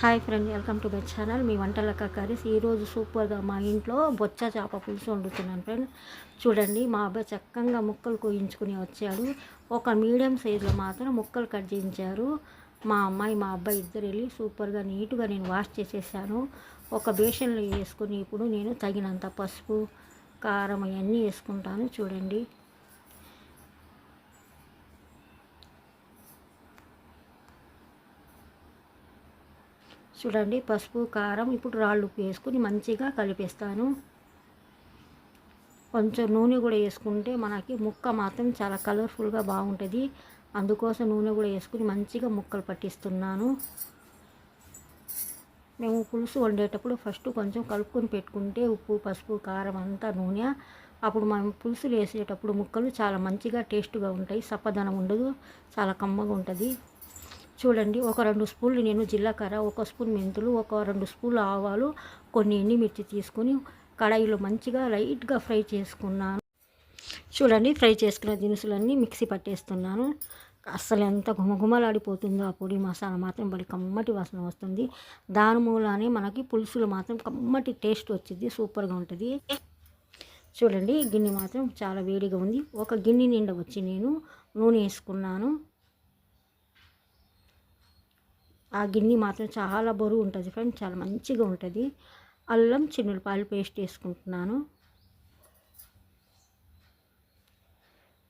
Hi friend welcome to my channel మీ వంటల curries ఈరోజు సూపర్గా మా ఇంట్లో బొచ్చ చేప పులుసు వండుతున్నాను ఫ్రెండ్ చూడండి మా అబ్బాయి చక్కగా ముక్కలు కోయించుకుని వచ్చాడు. ఒక మీడియం సైజులో మాత్రం ముక్కలు కట్ చేయించారు. మా అమ్మాయి మా అబ్బాయి ఇద్దరు వెళ్ళి సూపర్గా నీట్గా నేను వాష్ చేసేసాను. ఒక బేషన్లో వేసుకుని ఇప్పుడు నేను తగినంత పసుపు కారం అవన్నీ వేసుకుంటాను. చూడండి. చూడండి పసుపు కారం ఇప్పుడు రాళ్ళు ఉప్పు వేసుకుని మంచిగా కలిపేస్తాను. కొంచెం నూనె కూడా వేసుకుంటే మనకి ముక్క మాత్రం చాలా కలర్ఫుల్గా బాగుంటుంది. అందుకోసం నూనె కూడా వేసుకుని మంచిగా ముక్కలు పట్టిస్తున్నాను. మేము పులుసు వండేటప్పుడు ఫస్ట్ కొంచెం కలుపుకొని పెట్టుకుంటే ఉప్పు పసుపు కారం అంతా నూనె. అప్పుడు మనం పులుసులు వేసేటప్పుడు ముక్కలు చాలా మంచిగా టేస్ట్గా ఉంటాయి. సప్పదనం ఉండదు చాలా కమ్మగా ఉంటుంది. చూడండి ఒక రెండు స్పూన్లు నేను జీలకర్ర ఒక స్పూన్ మెంతులు ఒక రెండు స్పూన్లు ఆవాలు కొన్ని ఎండిమిర్చి తీసుకుని కడాయిలో మంచిగా లైట్గా ఫ్రై చేసుకున్నాను. చూడండి ఫ్రై చేసుకున్న దినుసులన్నీ మిక్సీ పట్టేస్తున్నాను. అస్సలు ఎంత ఘుమఘుమలాడిపోతుందో ఆ పొడి మసాలా మాత్రం బలి కమ్మటి వాసన వస్తుంది. దాని మూలానే మనకి పులుసులు మాత్రం కమ్మటి టేస్ట్ వచ్చింది సూపర్గా ఉంటుంది. చూడండి గిన్నె మాత్రం చాలా వేడిగా ఉంది. ఒక గిన్నె నిండా వచ్చి నేను నూనె వేసుకున్నాను. ఆ గిన్నె మాత్రం చాలా బరువు ఉంటుంది ఫ్రెండ్ చాలా మంచిగా ఉంటుంది. అల్లం చిన్నులపాయలు పేస్ట్ వేసుకుంటున్నాను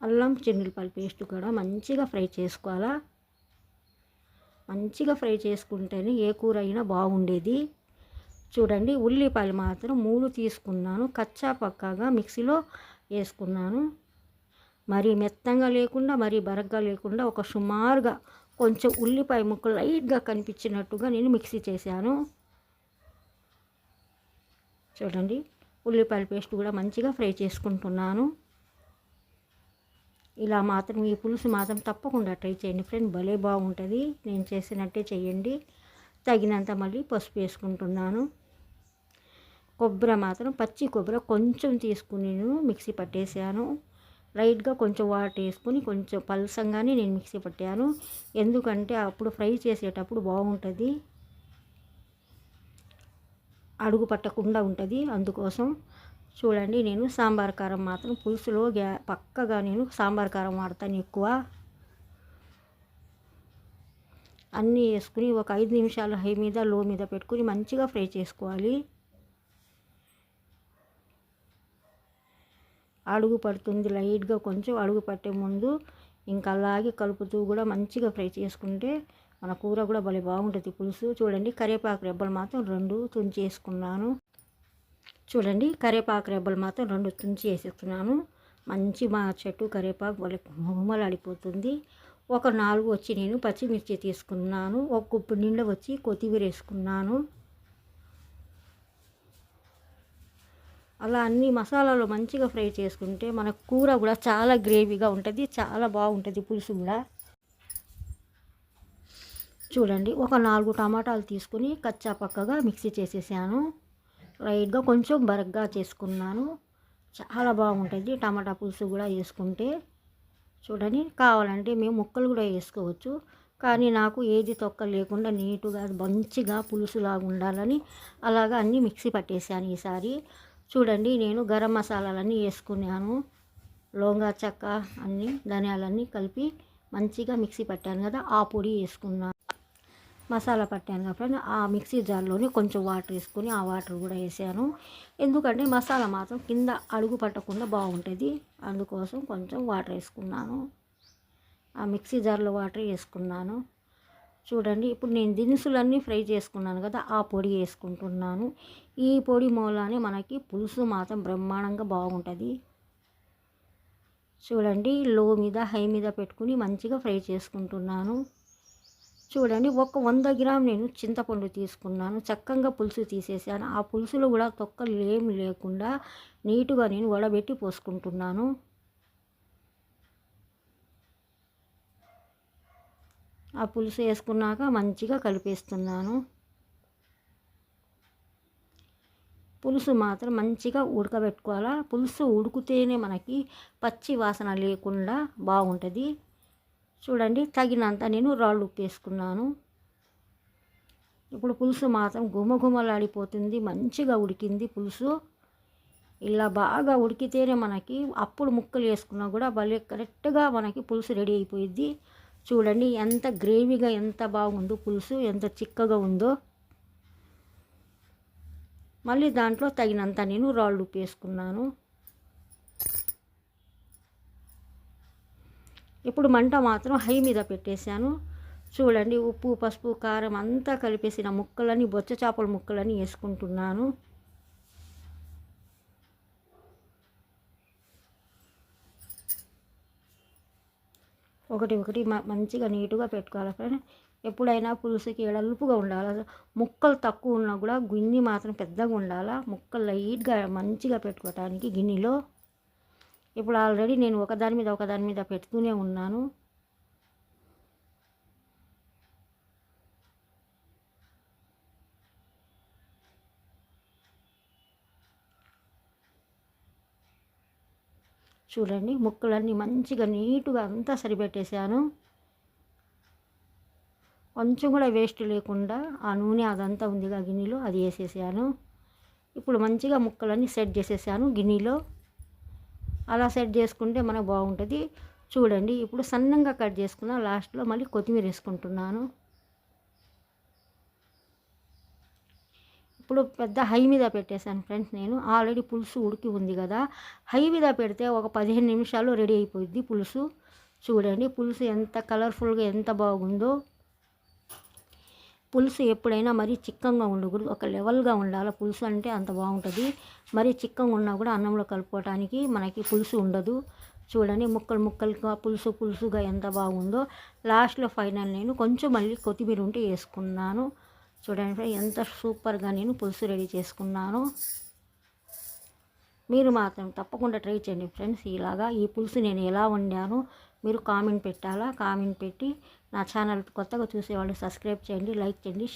అల్లం చిన్నులపాయల పేస్ట్ కూడా మంచిగా ఫ్రై చేసుకోవాలా? మంచిగా ఫ్రై చేసుకుంటేనే ఏ కూర అయినా బాగుండేది. చూడండి ఉల్లిపాయలు మాత్రం మూడు తీసుకున్నాను. కచ్చా పక్కాగా మిక్సీలో వేసుకున్నాను. మరి మెత్తంగా లేకుండా మరి బరగ్గా లేకుండా ఒక సుమారుగా కొంచెం ఉల్లిపాయ ముక్కలు లైట్గా కనిపించినట్టుగా నేను మిక్సీ చేశాను. చూడండి ఉల్లిపాయల పేస్ట్ కూడా మంచిగా ఫ్రై చేసుకుంటున్నాను. ఇలా మాత్రం ఈ పులుసు మాత్రం తప్పకుండా ట్రై చేయండి ఫ్రెండ్ భలే బాగుంటుంది. నేను చేసినట్టే చేయండి. తగినంత మళ్ళీ పసుపు వేసుకుంటున్నాను. కొబ్బరి మాత్రం పచ్చి కొబ్బరి కొంచెం తీసుకుని నేను మిక్సీ పట్టేసాను లైట్గా కొంచెం వాటర్ వేసుకుని కొంచెం పలసంగానే నేను మిక్సీ పట్టాను. ఎందుకంటే అప్పుడు ఫ్రై చేసేటప్పుడు బాగుంటుంది. అడుగు పట్టకుండా ఉంటుంది. అందుకోసం చూడండి నేను సాంబార్ కారం మాత్రం పులుసులో గ్యా పక్కగా నేను సాంబార్ కారం వాడతాను ఎక్కువ. అన్నీ వేసుకుని ఒక ఐదు నిమిషాలు హై మీద లో మీద పెట్టుకుని మంచిగా ఫ్రై చేసుకోవాలి. అడుగు పడుతుంది లైట్గా కొంచెం అడుగు పట్టే ముందు ఇంకా అలాగే కలుపుతూ కూడా మంచిగా ఫ్రై చేసుకుంటే మన కూర కూడా భలే బాగుంటుంది. పులుసు చూడండి కరివేపాకు రెబ్బలు మాత్రం రెండు తుంచి వేసుకున్నాను చూడండి కరివేపాకు రెబ్బలు మాత్రం రెండు తుంచి వేసేస్తున్నాను మంచి మా చెట్టు కరివేపాకు భలే మొహమలాడిపోతుంది ఒక నాలుగు వచ్చి నేను పచ్చిమిర్చి తీసుకున్నాను. ఒక కుప్పు నిండా వచ్చి కొత్తిమీర వేసుకున్నాను. అలా అన్ని మసాలాలు మంచిగా ఫ్రై చేసుకుంటే మన కూర కూడా చాలా గ్రేవీగా ఉంటుంది చాలా బాగుంటుంది పులుసు కూడా. చూడండి ఒక నాలుగు టమాటాలు తీసుకుని కచ్చా పక్కగా మిక్సీ చేసేసాను. లైట్గా కొంచెం బరగ్గా చేసుకున్నాను. చాలా బాగుంటుంది టమాటా పులుసు కూడా వేసుకుంటే. చూడండి కావాలంటే మేము ముక్కలు కూడా వేసుకోవచ్చు. కానీ నాకు ఏది తొక్క లేకుండా నీటుగా మంచిగా పులుసులాగా ఉండాలని అలాగా అన్నీ మిక్సీ పట్టేసాను ఈసారి. చూడండి నేను గరం మసాలాలన్నీ వేసుకున్నాను. లోంగా చెక్క అన్నీ ధనియాలన్నీ కలిపి మంచిగా మిక్సీ పట్టాను కదా ఆ పొడి వేసుకున్నాను మసాలా పట్టాను కాబట్టి ఆ మిక్సీ జార్లోనే కొంచెం వాటర్ వేసుకొని ఆ వాటర్ కూడా వేసాను. ఎందుకంటే మసాలా మాత్రం కింద అడుగు పట్టకుండా బాగుంటుంది అందుకోసం కొంచెం వాటర్ వేసుకున్నాను. ఆ మిక్సీ జార్లో వాటర్ వేసుకున్నాను. చూడండి ఇప్పుడు నేను దినుసులన్నీ ఫ్రై చేసుకున్నాను కదా ఆ పొడి వేసుకుంటున్నాను. ఈ పొడి మూలానే మనకి పులుసు మాత్రం బ్రహ్మాండంగా బాగుంటుంది. చూడండి లో మీద హై మీద పెట్టుకుని మంచిగా ఫ్రై చేసుకుంటున్నాను. చూడండి ఒక వంద గ్రామ్ నేను చింతపండు తీసుకున్నాను. చక్కగా పులుసు తీసేసాను. ఆ పులుసులో కూడా తొక్కలు ఏమి లేకుండా నీటుగా నేను వడబెట్టి పోసుకుంటున్నాను. ఆ పులుసు వేసుకున్నాక మంచిగా కలిపేస్తున్నాను. పులుసు మాత్రం మంచిగా ఉడకబెట్టుకోవాలా. పులుసు ఉడికితేనే మనకి పచ్చి వాసన లేకుండా బాగుంటుంది. చూడండి తగినంత నేను రాళ్ళు ఉప్పు వేసుకున్నాను ఇప్పుడు పులుసు మాత్రం గుమగుమలాడిపోతుంది మంచిగా ఉడికింది పులుసు. ఇలా బాగా ఉడికితేనే మనకి అప్పుడు ముక్కలు వేసుకున్నా కూడా భలే కరెక్ట్గా మనకి పులుసు రెడీ అయిపోయింది చూడండి ఎంత గ్రేవీగా ఎంత బాగుందో పులుసు ఎంత చిక్కగా ఉందో. మళ్ళీ దాంట్లో తగినంత నేను రాళ్ళు వేసుకున్నాను ఇప్పుడు మంట మాత్రం హై మీద పెట్టేశాను. చూడండి ఉప్పు పసుపు కారం అంతా కలిపేసిన ముక్కలని బొచ్చ చేపల ముక్కలని వేసుకుంటున్నాను. ఒకటి ఒకటి మంచిగా నీట్గా పెట్టుకోవాలి ఫ్రెండ్ ఎప్పుడైనా పులుసుకి ఎడల్పుగా ఉండాలి. ముక్కలు తక్కువ ఉన్నా కూడా గిన్నె మాత్రం పెద్దగా ఉండాలా? ముక్కలు లైట్గా మంచిగా పెట్టుకోవటానికి గిన్నెలో. ఇప్పుడు ఆల్రెడీ నేను ఒకదాని మీద ఒకదాని మీద పెడుతూనే ఉన్నాను. చూడండి ముక్కలన్నీ మంచిగా నీటుగా అంతా సరిపెట్టేశాను. కొంచెం కూడా వేస్ట్ లేకుండా ఆ నూనె అదంతా ఉందిగా గిన్నెలో అది వేసేసాను. ఇప్పుడు మంచిగా ముక్కలన్నీ సెట్ చేసేసాను గిన్నెలో. అలా సెట్ చేసుకుంటే మనకు బాగుంటుంది. చూడండి ఇప్పుడు సన్నంగా కట్ చేసుకున్న లాస్ట్లో మళ్ళీ కొత్తిమీర వేసుకుంటున్నాను. ఇప్పుడు పెద్ద హై మీద పెట్టేశాను ఫ్రెండ్స్ నేను. ఆల్రెడీ పులుసు ఉడికి ఉంది కదా. హై మీద పెడితే ఒక పదిహేను నిమిషాలు రెడీ అయిపోయింది పులుసు. చూడండి పులుసు ఎంత కలర్ఫుల్గా ఎంత బాగుందో. పులుసు ఎప్పుడైనా మరీ చిక్కంగా ఉండకూడదు. ఒక లెవెల్గా ఉండాలి. పులుసు అంటే అంత బాగుంటుంది. మరీ చిక్కంగా ఉన్నా కూడా అన్నంలో కలుపుకోవడానికి మనకి పులుసు ఉండదు. చూడండి ముక్కలు ముక్కలుగా పులుసు పులుసుగా ఎంత బాగుందో. లాస్ట్లో ఫైనల్ నేను కొంచెం మళ్ళీ కొత్తిమీర ఉంటే వేసుకున్నాను. చూడండి ఫ్రెండ్ ఎంత సూపర్గా నేను పులుసు రెడీ చేసుకున్నాను. మీరు మాత్రం తప్పకుండా ట్రై చేయండి ఫ్రెండ్స్ ఇలాగా ఈ పులుసు నేను ఎలా వండాను మీరు కామెంట్ పెట్టాలా? కామెంట్ పెట్టి నా ఛానల్ కొత్తగా చూసేవాళ్ళు సబ్స్క్రైబ్ చేయండి లైక్ చేయండి